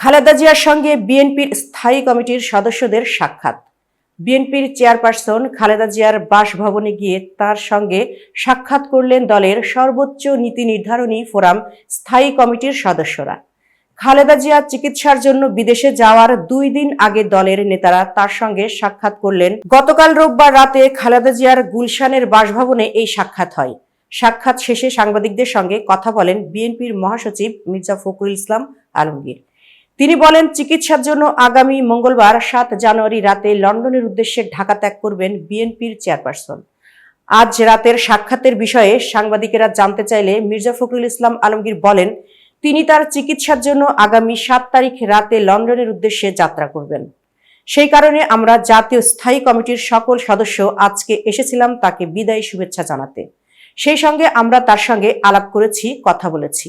খালেদা জিয়ার সঙ্গে বিএনপির স্থায়ী কমিটির সদস্যদের সাক্ষাৎ। বিএনপির চেয়ারপারসন খালেদা জিয়ার বাসভবনে গিয়ে তার সঙ্গে সাক্ষাৎ করলেন দলের সর্বোচ্চ নীতি নির্ধারণী ফোরাম স্থায়ী কমিটির সদস্যরা। খালেদা জিয়া চিকিৎসার জন্য বিদেশে যাওয়ার দুই দিন আগে দলের নেতারা তার সঙ্গে সাক্ষাৎ করলেন। গতকাল রোববার রাতে খালেদা জিয়ার গুলশানের বাসভবনে এই সাক্ষাৎ হয়। সাক্ষাৎ শেষে সাংবাদিকদের সঙ্গে কথা বলেন বিএনপির মহাসচিব মির্জা ফখরুল ইসলাম আলমগীর। তিনি বলেন, চিকিৎসার জন্য আগামী মঙ্গলবার সাত জানুয়ারি রাতে লন্ডনের উদ্দেশ্যে ঢাকা ত্যাগ করবেন বিএনপির চেয়ারপারসন। আজ রাতের সাক্ষাতের বিষয়ে সাংবাদিকেরা জানতে চাইলে মির্জা ফখরুল ইসলাম আলমগীর বলেন, তিনি তার চিকিৎসার জন্য আগামী সাত তারিখ রাতে লন্ডনের উদ্দেশ্যে যাত্রা করবেন। সেই কারণে আমরা জাতীয় স্থায়ী কমিটির সকল সদস্য আজকে এসেছিলাম তাকে বিদায়ী শুভেচ্ছা জানাতে। সেই সঙ্গে আমরা তার সঙ্গে আলাপ করেছি, কথা বলেছি।